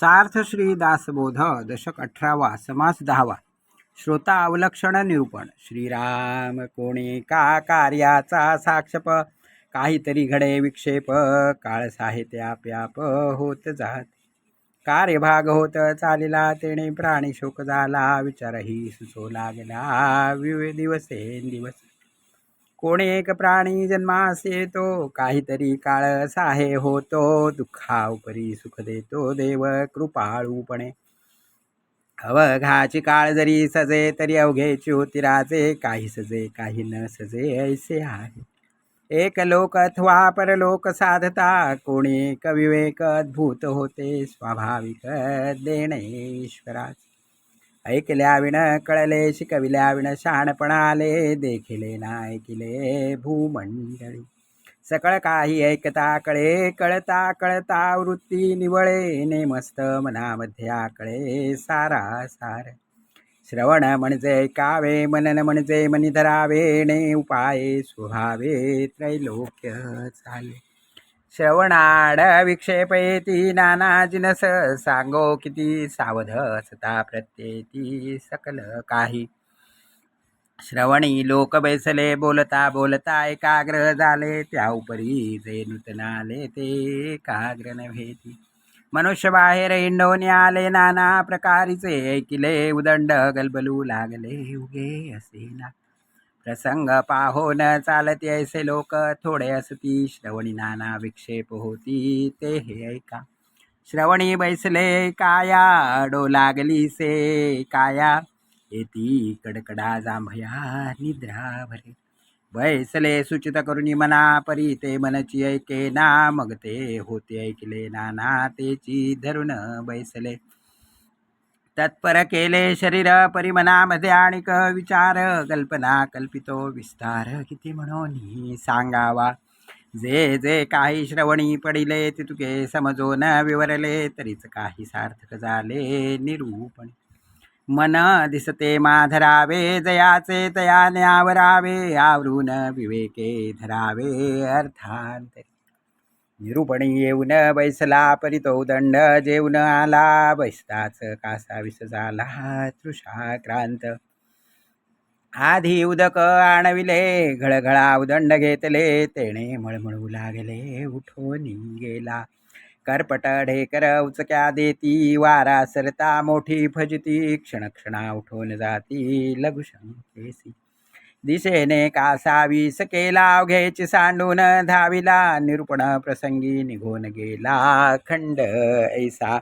सार्थ श्री दासबोध दशक अठरावा समास दहावा श्रोता अवलक्षण निरूपण. श्रीराम कोणी का कार्याचा साक्षप? काहीतरी घडे विक्षेप. काळ साहित्य आप्याप होत जात. कार्यभाग होत चालिला तेणे प्राणी शोक झाला. विचारही सुचो लागला. विवे दिवसे दिवस कोणी एक प्राणी जन्मास येतो काहीतरी काळ साहे होतो दुःखाउपरी सुख देतो देव कृपाळूपणे. अवघाची काळ जरी सजे तरी अवघे ज्योतिराजे काही सजे काही न सजे ऐसे आहे. एक लोक अथवा परलोक साधता कोणी कविवेक विवेक अद्भुत होते स्वाभाविक देणे ईश्वराचे ऐकल्याविण कळले शिकविल्याविण शहाणपणाले देखिले ना ऐकिले भूमंडळी. सकळ काही ऐकता कळे कळता कळता वृत्ती निवळे नेमस्त मनामध्ये आकळे सारा सार श्रवण म्हणजे ऐकावे मनन म्हणजे मनी धरावे ने उपाये स्वभावे त्रैलोक्य चाले. श्रवणाड विक्षेप येती नाना जिनस सांगो किती सावध असता प्रत्येती सकल काही. श्रवणी लोक बैसले बोलता बोलता एकाग्र झाले त्या उपरी जे नूतन आले ते एकाग्र नव्हेती मनुष्य बाहेर इंडोनी आले नाना प्रकारीचे ऐकिले उदंड गलबलू लागले उगे असे ना. प्रसंग पाहो न चालते ऐसे लोक. थोडे असती श्रवणी नाना विक्षेप होती. ते हे ऐका. श्रवणी बैसले काया? डो लागली से काया? येती कडकडा जांभया निद्रा भरे बैसले सूचित करुणी मना परी ते मनची ऐके ना मग ते होते ऐकले नाना तेची धरून बैसले. तत्पर केले शरीर परिमनामध्ये आणिक विचार? कल्पना कल्पितो विस्तार किती म्हणून सांगावा. जे जे काही श्रवणी पडिले ते तुके समजून विवरले तरीच काही सार्थक झाले निरूपण. मन दिसते माधरावे जयाचे तयाने आवरावे आवरून विवेके धरावे अर्थांतरी. निरूपणी येऊन बैसला परितो दंड जेवून आला बैसताच कासा विस झाला तृषाक्रांत आधी उदक आणविले घळघळा उदंड घेतले तेणे मळमळू लागले उठून गेला. करपट ढेकर उचक्या देती वारा सरता मोठी फजती क्षणक्षणा उठून जाती लघुशंकेसी. दिशेने कासावीस केला अवघेची सांडून धाविला. निरूपण प्रसंगी निघून गेला खंड ऐसा.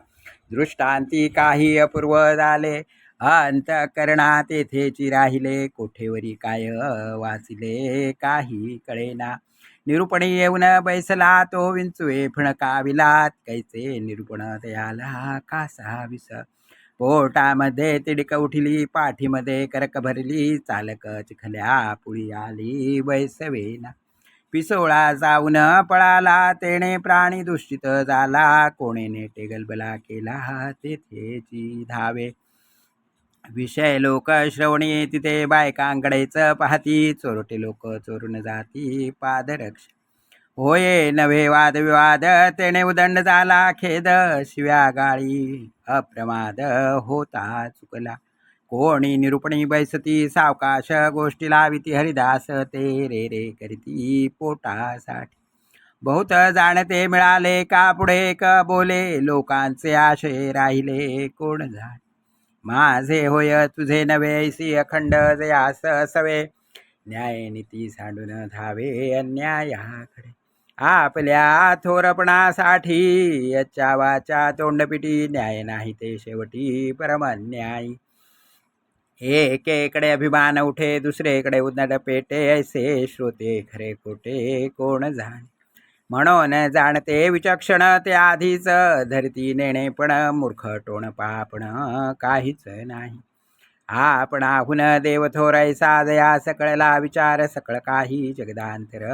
दृष्टांती काही अपूर्व झाले. अंत करणा तेथेची राहिले. कोठेवरी काय वाचले काही कळेना. निरूपणी येऊन बैसला तो विंचुए फिणकाविलात कैचे निरूपण तयाला कासा विस पोटामध्ये तिडक उठली पाठीमध्ये करक भरली चालक चिखल्या पुळी आली बैसवेना पिसोळा जाऊन पळाला तेणे प्राणी दुष्टित झाला कोणीने टेगलबला केला तेथेची धावे. विषय लोक श्रवणी तिथे बायकांकडेच पाहती चोरटे लोक चोरून जाती पादरक्ष होये नव्हे वादविवाद तेने उदंड झाला खेद शिव्या गाळी अप्रमाद होता चुकला. कोणी निरूपणी बैसती सावकाश गोष्टी लाविती हरिदास ते रे रे करीती पोटासाठी. बहुत जाणते मिळाले का पुढे क बोले लोकांचे आशय राहिले कोण झाले माझे होय तुझे नवे सी अखंड जयास सवे. न्याय नीती सांडून धावे अन्यायाकडे. आपल्या थोरपणासाठी याच्या वाचा तोंडपिटी न्याय नाही ते शेवटी परमन्याय. एकेकडे अभिमान उठे दुसरेकडे उन्नड पेटे ऐसे श्रोते खरे खोटे कोण जाणे? म्हणून जाणते विचक्षण ते आधीच धरती नेणे पण मूर्ख टोण पापण काहीच नाही. हा आपण देव थोरायसा दया सकळला विचार सकळ काही जगदांतर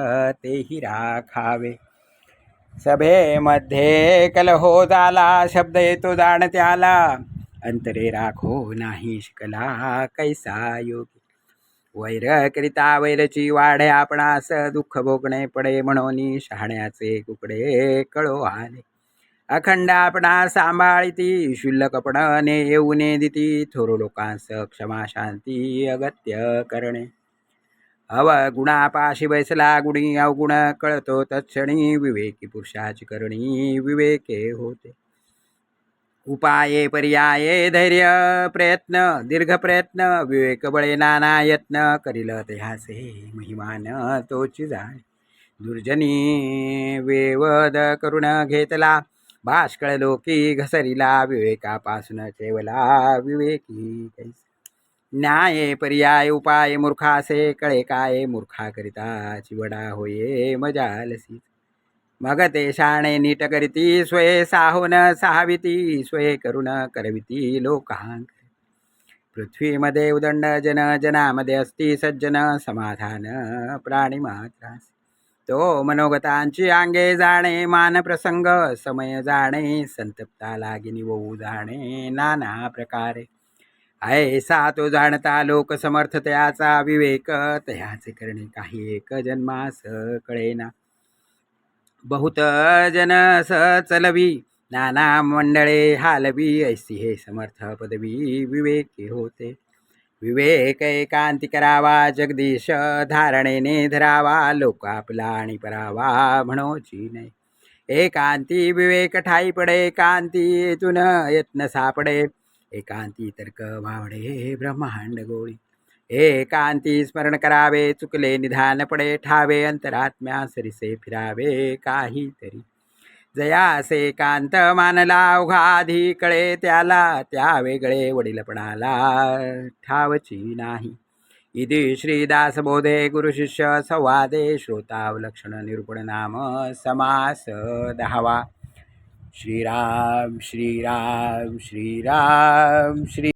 तेही राखावे. सभेमध्ये कलहो झाला शब्द येतो जाण त्याला अंतरे राखो नाही शिकला कैसा योगी. वैर करिता वैरची वाढे आपणास दुःख भोगणे पडे म्हणून शहाण्याचे कुकडे कळो आले अखंड आपणा सांभाळिती शुल्लकपण ने येऊ ने दिती थोर लोकांस क्षमा शांती अगत्य करणे. अवगुणापाशी बैसला गुणी अवगुण कळतो तत्क्षणी विवेकी पुरुषाची करणी विवेके होते. उपाये पर्याये धैर्य प्रयत्न दीर्घ प्रयत्न विवेक बळे नाना यत्न करील त्यासे महिमान तोची जाणे. दुर्जनी वेवद करुण घेतला भाष कळलो की घसरीला विवेकापासून चेवला विवेकी न्याय पर्याय उपाय मूर्खासे कळे काय मूर्खा चिवडा होये मजालसी मग ते शाणे नीट करीती स्वये साहोन सहाविती स्वये करुण करविती लोकांक. पृथ्वीमध्ये उदंड जन जनामध्ये असती सज्जन समाधान प्राणी मात्रास तो मनोगतांची अंगे जाणे मान प्रसंग समय जाणे संतप्ता लागिनी निवू जाणे नाना प्रकारे. ऐसा तो जाणता लोक समर्थ त्याचा विवेक तयाचे करणे काही एक जन्मास कळेना. बहुत जन स चलवी नाना मंडळे हालवी ऐसी हे समर्थ पदवी विवेकी होते. विवेक एकांती करावा जगदीश धारणेने धरावा लोक आपला आणि परावा म्हणोची नाही एकांती विवेक ठाई पडे एकांती येथून यत्न सापडे. एकांती तर्क भावडे ब्रह्मांड गोळी. एकांती स्मरण करावे चुकले निधान पडे ठावे अंतरात्म्या सरिसे फिरावे काहीतरी. जयासे कांत मानला अवघाधी कळे त्याला त्या वेगळे वडीलपणाला ठावची नाही. इति श्रीदासबोधे गुरुशिष्य संवादे श्रोतावलक्षण निरूपण नाम समास दहावा. श्रीराम श्रीराम श्रीराम श्री